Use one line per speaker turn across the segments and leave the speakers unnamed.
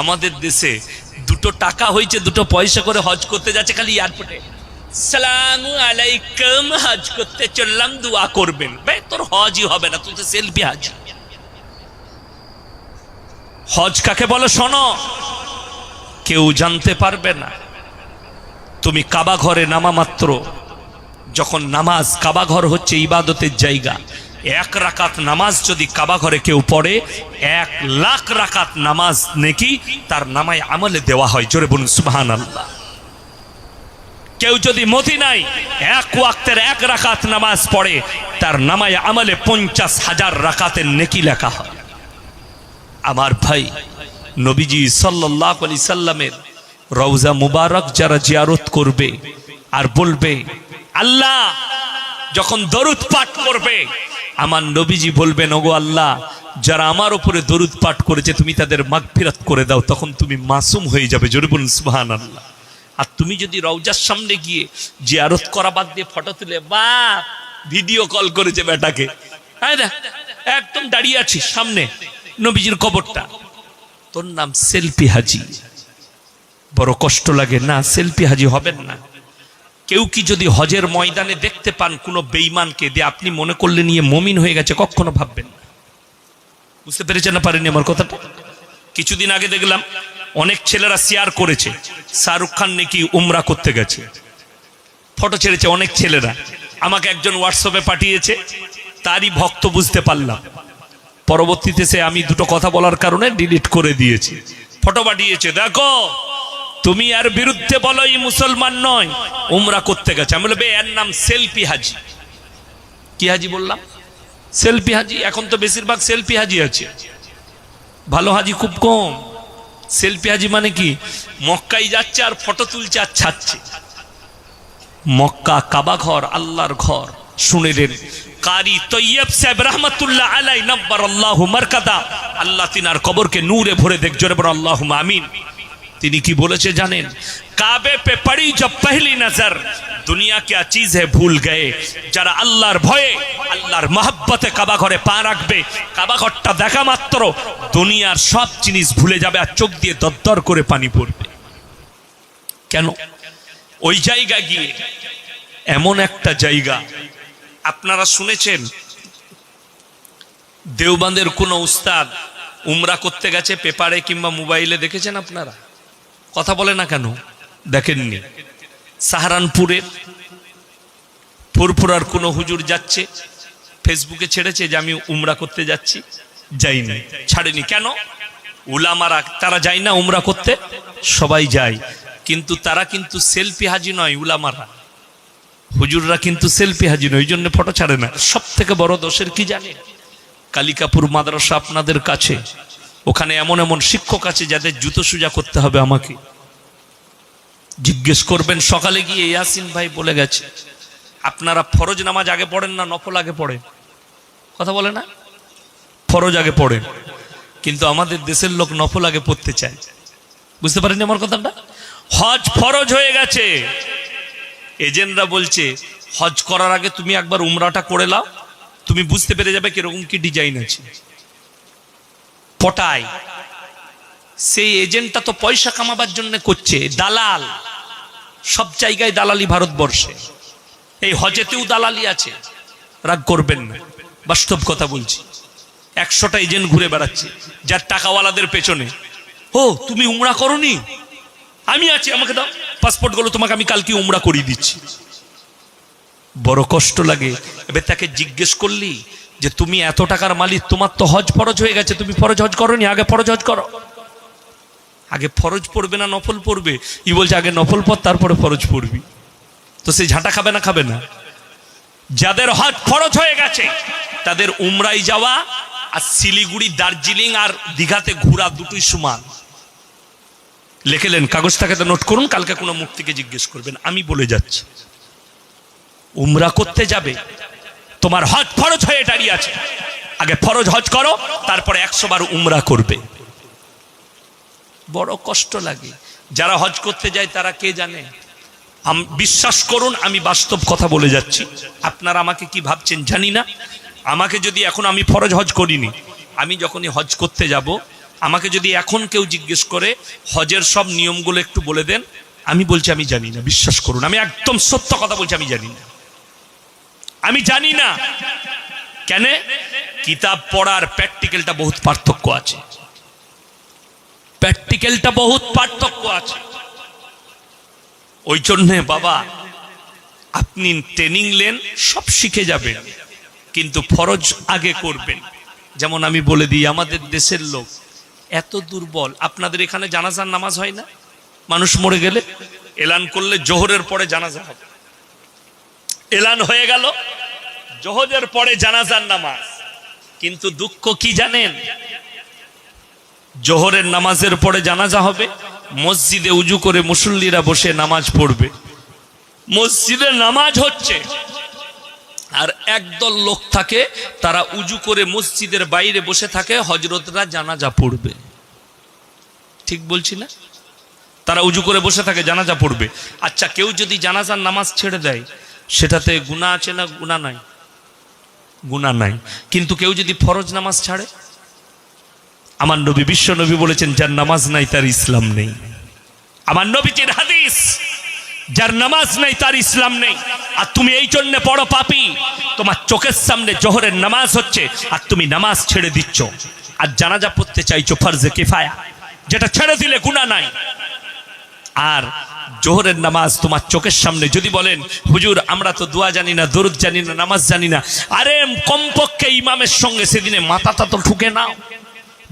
আমাদের দেশে দুটো টাকা হয়েছে, দুটো পয়সা করে হজ করতে যাচ্ছে খালি এয়ারপোর্টে সালাম আলাইকুম, হজ করতে চললাম, দোয়া করবেন। বে তোর হজই হবে না, তুই তো সেলফি হাজি। হজ কাকে বলো, শোনো, কেউ জানতে পারবে না, তুমি কাবা ঘরে নামা মাত্র, যখন নামাজ কাবা ঘর হচ্ছে ইবাদতের জায়গা এক রাকাত নামাজ যদি কাবা ঘরে কেউ পড়ে, এক লাখ রাকাত নামাজ নেকি তার নামায় আমলে দেওয়া হয়। জোরে বলুন সুবাহান আল্লাহ কেউ যদি মতি নাই এক ওয়াক্তের এক রাকাত নামাজ পড়ে, তার নামায় আমলে পঞ্চাশ হাজার রাকাতের নেকি লেখা হয়। আমার ভাই নবীজি সাল্লাহ আলি সাল্লামের রওজা মুবারক যারা জিয়ারত করবে আর বলবে, আল্লাহ যখন দরুদ পাঠ করবে আমার নবীজি বলবেন, ওগো আল্লাহ, যারা আমার উপরে দরুদ পাঠ করেছে, তুমি তাদের মাগফিরাত করে দাও, তখন তুমি মাসুম হয়ে যাবে, জোরে বলুন সুবহান আল্লাহ আর তুমি যদি রওজার সামনে গিয়ে যে আরত করা বাদ দিয়ে ফটো তুলে, বা, ভিডিও কল করেছে বেটাকে। হ্যাঁ একদম দাঁড়িয়ে আছিস সামনে, নবীজির কবরটা। তোর নাম সেলফি হাজি। বড় কষ্ট লাগে, না, সেলফি হাজি হবেন না। কেউ কি যদি হজের ময়দানে দেখতে পান কোনো বেইমানকে দিয়ে আপনি মনে করলে নিয়ে মমিন হয়ে গেছে, কখনো ভাববেন না। বুঝতে পেরেছেন না পারেনি আমার কথাটা? কিছুদিন আগে দেখলাম অনেক ছেলেরা শেয়ার করেছে, শাহরুখ খান নাকি উমরা করতে গেছে। ফটো ছেড়েছে অনেক ছেলেরা। আমাকে একজন হোয়াটসঅ্যাপে পাঠিয়েছে, তারই ভক্ত বুঝতে পারলাম। পরবর্তীতে সে আমি দুটো কথা বলার কারণে ডিলিট করে দিয়েছি। ফটো পাঠিয়েছে, দেখো তুমি আর বিরুদ্ধে বলো এই মুসলমান নয়, উমরা করতে গেছে। আমি বলবে এর নাম সেলফি হাজি। কি হাজি বললাম? সেলফি হাজি, এখন তো বেশিরভাগ সেলফি হাজি আছে। ভালো হাজি খুব কম। সেলফি হাজি মানে কি? মক্কাই যাচ্ছে আর ফটো তুলছে আর ছাড়ছে। মক্কা কাবা ঘর, আল্লাহর ঘর। শুনেলেন কারি তৈয়ব সাহেব রহমতুল্লাহ আলাই নব্বর আল্লাহ মারকাদা। আল্লাহ তিনার কবরকে নূরে ভরে দেখ, জোরে বড় আল্লাহ আমিন। তিনি কি বলেছে জানেন কাবে পে পড়ি জব পহলি নজর দুনিয়া क्या चीज है ভুল গয়ে যারা আল্লাহর ভয়ে আল্লাহর মহব্বতে কাবা ঘরে পা রাখবে কাবা ঘরটা দেখা মাত্র দুনিয়ার সব জিনিস ভুলে যাবে আর চোখ দিয়ে দরদর করে পানি পড়বে কেন ওই জায়গায় গিয়ে এমন একটা জায়গা আপনারা শুনেছেন দেওবান্দের কোনো উস্তাদ উমরা করতে গেছে পেপারে কিংবা মোবাইলে দেখেছেন আপনারা কথা বলে না কেন? দেখেননি। সাহারানপুরের ফুরফুরার কোনো হুজুর যাচ্ছে, ফেসবুকে ছেড়েছে যে আমি উমরা করতে যাচ্ছি? যাইনি। ছাড়েনি। কেন? উলামারা, তারা যায় না উমরা করতে? সবাই যায়। কিন্তু তারা কিন্তু সেলফি হাজি নয় উলামারা। হুজুররা কিন্তু সেলফি হাজি নয়, ওই জন্য ফটো ছাড়ে না। সব থেকে বড় দোষের কি জানে কালিকাপুর মাদ্রাসা আপনাদের কাছে। ওখানে এমন এমন শিক্ষক আছে যাদের জুতো সুজা করতে হবে আমাকে। জিজ্ঞেস করবেন, সকালে গিয়ে ইয়াসিন ভাই বলে গেছে, আপনারা ফরজ নামাজ আগে পড়েন না, নফল আগে পড়েন? কথা বলে না? ফরজ আগে পড়েন, কিন্তু আমাদের দেশের লোক নফল আগে পড়তে চায়। বুঝতে পারেনি আমার কথাটা? হজ ফরজ হয়ে গেছে। এজেন্টরা বলছে, হজ করার আগে তুমি একবার উমরাটা করে লাও তুমি বুঝতে পেরে যাবে কীরকম কি ডিজাইন আছে। পটায়। সেই এজেন্টটা তো পয়সা কামাবার জন্য করছে, দালাল। সব জায়গায় দালালি ভারতবর্ষে। এই হজেতেও দালালি আছে। রাগ করবেন না। বাস্তব কথা বলছি। একশোটা এজেন্ট ঘুরে বেড়াচ্ছে, যার টাকাওয়ালাদের পেছনে। ও, তুমি উমরা করনি? আমি আছি, আমাকে দাও। পাসপোর্টগুলো তোমাকে আমি কালকে উমরা করিয়ে দিচ্ছি। বড় কষ্ট লাগে। এবার তাকে জিজ্ঞেস করলি যে তুমি এত টাকার মালিক, তোমার তো হজ ফরজ হয়ে গেছে, তুমি ফরজ হজ করনি, আগে ফরজ হজ করো। আগে ফরজ পড়বে না, নফল পড়বে? ই বলছে, আগে নফল পর তারপরে ফরজ পড়বি। তো সে ঝাঁটা খাবে না খাবে না। যাদের হজ ফরজ হয়ে গেছে, তাদের উমরাই যাওয়া আর শিলিগুড়ি, দার্জিলিং আর দীঘাতে ঘোরা দুটোই সমান। লেখেলেন, কাগজটাকে তো নোট করুন, কালকে কোনো মুক্তিকে জিজ্ঞেস করবেন। আমি বলে যাচ্ছি। উমরা করতে যাবে তোমার হজ ফরজ হয়ে দাঁড়িয়ে আছে। আগে ফরজ হজ করো, তারপরে একশো বার উমরা করবে। বড় কষ্ট লাগে। যারা হজ করতে যায়, তারা কে জানে? বিশ্বাস করুন, আমি বাস্তব কথা বলে যাচ্ছি। আপনারা আমাকে কি ভাবছেন জানি না। আমাকে যদি এখন আমি ফরজ হজ করিনি, আমি যখনই হজ করতে যাব, আমাকে যদি এখন কেউ জিজ্ঞেস করে, হজের সব নিয়মগুলো একটু বলে দেন, আমি বলছি আমি জানি না, বিশ্বাস করুন। আমি একদম সত্য কথা বলছি, আমি জানি না। আমি জানি না। কেন? কিতাব পড়ার প্র্যাকটিক্যালটা বহুত পার্থক্য আছে। প্র্যাকটিক্যালটা বহুত পার্থক্য আছে। ওই জন্যে বাবা, আপনি ট্রেনিং নেন, সব শিখে যাবেন। কিন্তু ফরজ আগে করবেন। যেমন আমি বলে দিই, আমাদের দেশের লোক এত দুর্বল। আপনাদের এখানে জানাজার নামাজ হয় না? মানুষ মরে গেলে এলান করলে জোহরের পরে জানাজা হবে। এলান হয়ে গেল। জোহরের পরে জানাজার নামাজ। কিন্তু দুঃখ কি জানেন? জোহরের নামাজের পরে জানাজা হবে। মসজিদে উজু করে মুসল্লিরা বসে নামাজ পড়বে। মসজিদে নামাজ হচ্ছে, আর একদল লোক থাকে, তারা উজু করে মসজিদের বাইরে বসে থাকে হজরতরা জানাজা পড়বে। ঠিক বলছি না? তারা উজু করে বসে থাকে, জানাজা পড়বে। আচ্ছা কেউ যদি জানাজার নামাজ ছেড়ে দেয় সেটাতে গুণা আছে না গুণা নাই? গুণা নাই। কিন্তু কেউ যদি ফরজ নামাজ ছাড়ে? আমার নবী, বিশ্ব নবী বলেছেন, যার নামাজ নাই, তার ইসলাম নেই। আমার নবীজির হাদিস, যার নামাজ নেই, তার ইসলাম নেই। আর তুমি এই জন্য বড় পাপি। তোমার চোখের সামনে জোহরের নামাজ হচ্ছে, আর তুমি নামাজ ছেড়ে দিচ্ছ। আর জানাজা পড়তে চাইছো, ফরজে কিফায়া, যেটা ছেড়ে দিলে গুণা নাই। আর জোহরের নামাজ তোমার চোখের সামনে। যদি বলেন, হুজুর, আমরা তো দোয়া জানি না, দরুদ জানি না, নামাজ জানি না। আরে, কমপক্ষে ইমামের সঙ্গে সেদিনে মাথাটা তো ঠুকে নাও।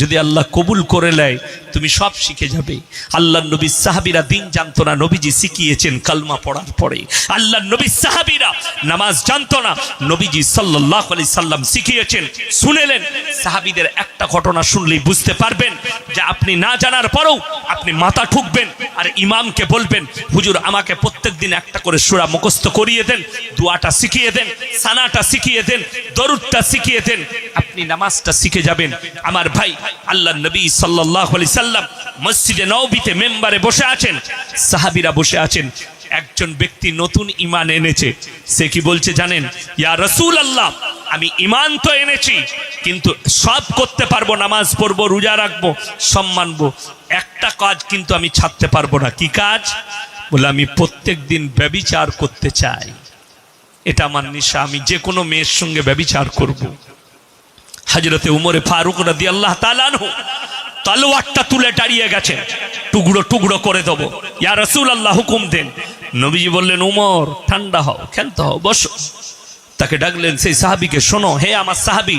যদি আল্লাহ কবুল করে নেয়, তুমি সব শিখে যাবে। আল্লাহ নবী সাহাবিরা দিন জানতো না, নবীজি শিখিয়েছেন কালমা পড়ার পরে। আল্লাহ নবী সাহাবিরা নামাজ জানতো না, নবীজি সাল্লাহ আলি সাল্লাম শিখিয়েছেন। শুনেলেন, সাহাবিদের একটা ঘটনা শুনলেই বুঝতে পারবেন যে আপনি না জানার পরেও আপনি মাথা ঠুকবেন আর ইমামকে বলবেন, হুজুর, আমাকে প্রত্যেক দিন একটা করে সুরা মুখস্থ করিয়ে দেন, দুয়াটা শিখিয়ে দেন, সানাটা শিখিয়ে দেন, দরুদটা শিখিয়ে দেন আপনি নামাজটা শিখে যাবেন। আমার ভাই আল্লাহ নবী সাল্লাহ আলি সাল্লাম মসজিদে নবীতে মেম্বারে বসে আছেন, সাহাবিরা বসে আছেন। একজন ব্যক্তি নতুন ইমান এনেছে, সে কি বলছে জানেন? ইয়া রসুল আল্লাহ আমি ইমান তো এনেছি, কিন্তু সব করতে পারব, নামাজ পড়ব, রোজা রাখব, সব মানবো। একটা কাজ কিন্তু আমি ছাড়তে পারব না। কি কাজ? বলে, আমি প্রত্যেক দিন ব্যবিচার করতে চাই। এটা আমার নিশা, আমি যে কোনো মেয়ের সঙ্গে ব্যবিচার করব। হাজরতে উমরে ফারুক রাদি আল্লাহ তালানহু তলোয়ারটা তুলে দাঁড়িয়ে গেছে। টুকরো টুকরো করে দেবো। ইয়া রসুল আল্লাহ হুকুম দেন। নবীজি বললেন, উমর, ঠান্ডা হও, ক্ষান্ত হও, বসো। তাকে ডাকলেন, সেই সাহাবিকে শোনো, হে আমার সাহাবি,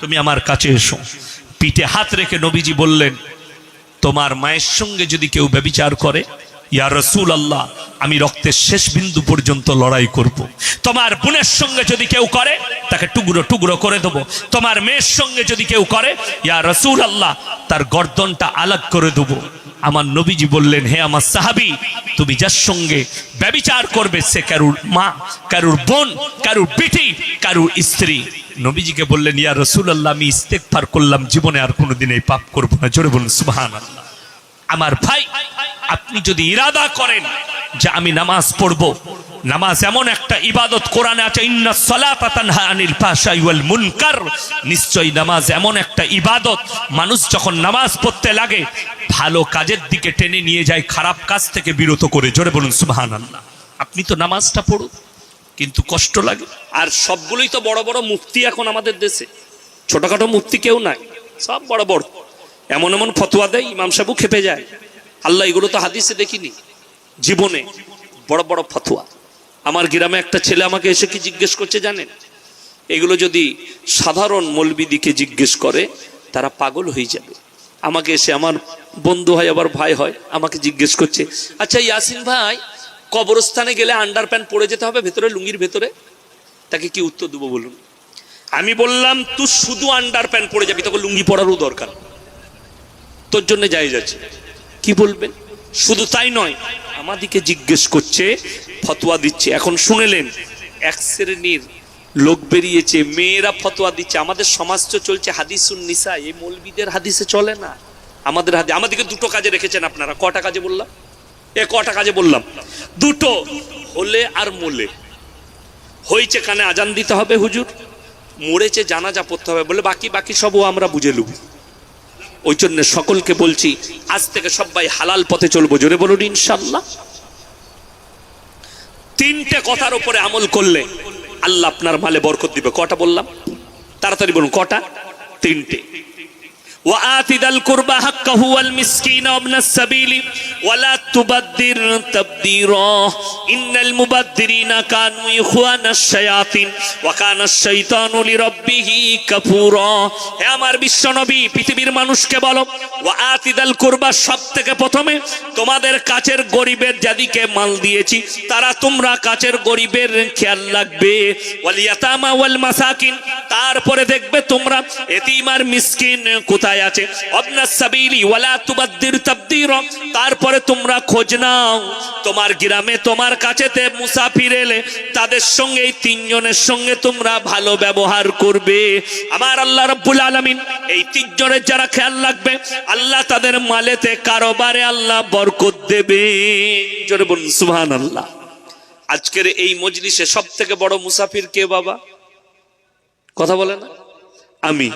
তুমি আমার কাছে এসো। পিঠে হাত রেখে নবীজি বললেন, তোমার মায়ের সঙ্গে যদি কেউ ব্যবিচার করে ইয়া রসুল আল্লাহ আমি রক্তের শেষ বিন্দু পর্যন্ত লড়াই করব। তোমার বোনের সঙ্গে যদি কেউ করে, তাকে টুকরো টুকরো করে দেবো। তোমার মেয়ের সঙ্গে যদি কেউ করে, ইয়া রসুল আল্লাহ তার গর্দনটা আলাগ করে দেবো। আমার নবীজি বললেন, হে আমার সাহাবি, তুমি যার সঙ্গে ব্যবিচার করবে, সে কারুর মা, কারুর বোন, কারুর বিটি, কারুর স্ত্রী। নবীজিকে বললেন, ইয়া রসুল আল্লাহ আমি ইস্তেকফার করলাম, জীবনে আর কোনোদিন এই পাপ করব না। জোরে বলুন সুবাহান আমার ভাই আপনি যদি ইরাদা করেন যে আমি নামাজ পড়ব, নামাজ এমন একটা ইবাদত কোরআনে আছে, ইন্না সালাতা তানহা আনিল ফাহশাই ওয়াল মুনকার। নিশ্চয়ই নামাজ এমন একটা ইবাদত, মানুষ যখন নামাজ পড়তে লাগে, ভালো কাজের দিকে টেনে নিয়ে যায়, খারাপ কাজ থেকে বিরত করে। জোরে বলুন, সুবহানাল্লাহ। আপনি তো নামাজটা পড়ুন, কিন্তু কষ্ট লাগে। আর সবগুলোই তো বড় বড় মুফতি এখন আমাদের দেশে। ছোটখাটো মুফতি কেউ নাই, সব বড় বড়। এমন এমন ফতোয়া দেয়, ইমাম সাহেবও খেপে যায়। আল্লাহ, এগুলো তো হাদিসে দেখিনি। জীবনে বড় বড় ফতোয়া। আমার গ্রামে একটা ছেলে আমাকে এসে কি জিজ্ঞেস করছে জানেন? এগুলো যদি সাধারণ মলবিদিকে জিজ্ঞেস করে, তারা পাগল হয়ে যাবে। আমাকে এসে আমার বন্ধু হয়, আবার ভাই হয়, আমাকে জিজ্ঞেস করছে আচ্ছা ইয়াসিন ভাই, কবরস্থানে গেলে আন্ডার প্যান্ট পরে যেতে হবে ভেতরে, লুঙ্গির ভেতরে? তাকে কি উত্তর দেবো বলুন? আমি বললাম, তুই শুধু আন্ডার প্যান্ট পরে যাবি, তোকে লুঙ্গি পরারও দরকার। তোর জন্য যাই যাচ্ছে কি বলবেন? শুধু তাই নয়, আমাদিকে জিজ্ঞেস করছে, ফতোয়া দিচ্ছে। এখন শুনেলেন, এক শ্রেণির লোক বেরিয়েছে, মেয়েরা ফতোয়া দিচ্ছে। আমাদের সমাজ তো চলছে হাদিসুন নিসা, এই মৌলবিদের হাদিসে চলে না। আমাদের হাতে আমাদেরকে দুটো কাজে রেখেছেন আপনারা। কটা কাজে বললাম? এ কটা কাজে বললাম। দুটো, হলে আর মোলে। হয়েছে কানে আজান দিতে হবে হুজুর, মরেছে জানাজা পড়তে হবে বলে বাকি বাকি সবও আমরা বুঝে লুব। ওই জন্য সকলকে বলছি, আজ থেকে সবাই হালাল পথে চলবো, জোরে বলুন ইনশাল্লাহ। তিনটে কথার উপরে আমল করলে আল্লাহ আপনার মালে বরকত দিবে। কটা বললাম? তাড়াতাড়ি বলুন, কটা? তিনটে। وآت ذا القربى حقه والمسكين وابن السبيل ولا تبذر تبذيرا إن المبذرين كانوا إخوان الشياطين وكان الشيطان لربه كفورا হে আমার বিশ্ব নবী পৃথিবীর মানুষকে বলো وآت ذا القربى সব থেকে প্রথমে তোমাদের কাছের গরিবের যাদিকে মাল দিয়েছি তারা তোমরা কাছের গরিবের খেয়াল রাখবে ওয়ালিয়াতামা ওয়াল মাসাকিন তারপরে দেখবে তোমরা এতিমার মিসকিন কোথায় আছে তুবাদ্দির তাবদির তারপরে তোমরা খোঁজ নাও। তোমার গ্রামে তোমার কাছেতে মুসাফির এলে তাদের সঙ্গে, এই তিনজনের সঙ্গে তোমরা ভালো ব্যবহার করবে। আমার আল্লাহ রাব্বুল আলামিন, এই তিনজনের যারা খেয়াল রাখবে, আল্লাহ তাদের মালেতে, কারোবারে আল্লাহ বরকত দেবে। বলুন, সুবহানাল্লাহ। আজকের এই মজলিসে সব থেকে বড় মুসাফির কে বাবা? কথা বলে না? আমি।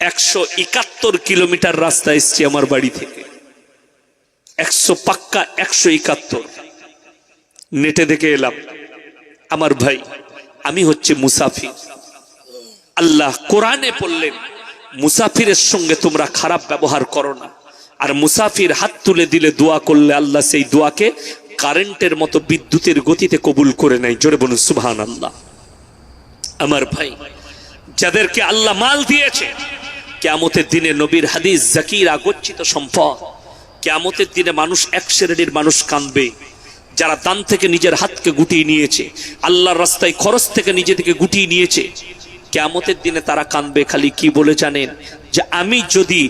একশো একাত্তর কিলোমিটার রাস্তা এসছি আমার বাড়ি থেকে। একশো পাক্কা, একশো একাত্তর। নেটে দেখে এলাম, আমার ভাই, আমি হচ্ছে মুসাফির। আল্লাহ কোরআনে বললেন, মুসাফিরের সঙ্গে তোমরা খারাপ ব্যবহার করো না। আর মুসাফির হাত তুলে দিলে দোয়া করলে আল্লাহ সেই দোয়াকে কারেন্টের মতো বিদ্যুতের গতিতে কবুল করে নেয়। জোরে বলুন সুবহান আল্লাহ আমার ভাই, যাদেরকে আল্লাহ মাল দিয়েছে কেয়ামতের দিনে নবীর হাদিস জাকির আগচ্ছিত সম্পদ। কেয়ামতের দিনে মানুষ এক শ্রেণির মানুষ কাঁদবে যারা দান থেকে নিজের হাতকে গুটিয়ে নিয়েছে, আল্লাহর রাস্তায় খরচ থেকে নিজে থেকে গুটিয়ে নিয়েছে, কেয়ামতের দিনে তারা কাঁদবে খালি কি বলে জানেন? যে আমি যদি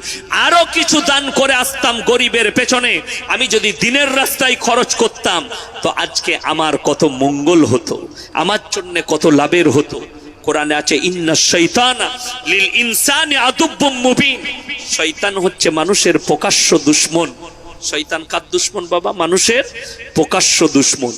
আরও কিছু দান করে আসতাম গরিবের পেছনে, আমি যদি দিনের রাস্তায় খরচ করতাম, তো আজকে আমার কত মঙ্গল হতো, আমার জন্য কত লাভের হতো। কোরআনে আছে, ইন্না শৈতানা লিল ইনসানি আদুব্বুম মুবিন। শয়তান হচ্ছে মানুষের প্রকাশ্য দুশ্মন। শয়তান কার দুশ্মন বাবা? মানুষের প্রকাশ্য দুশ্মন।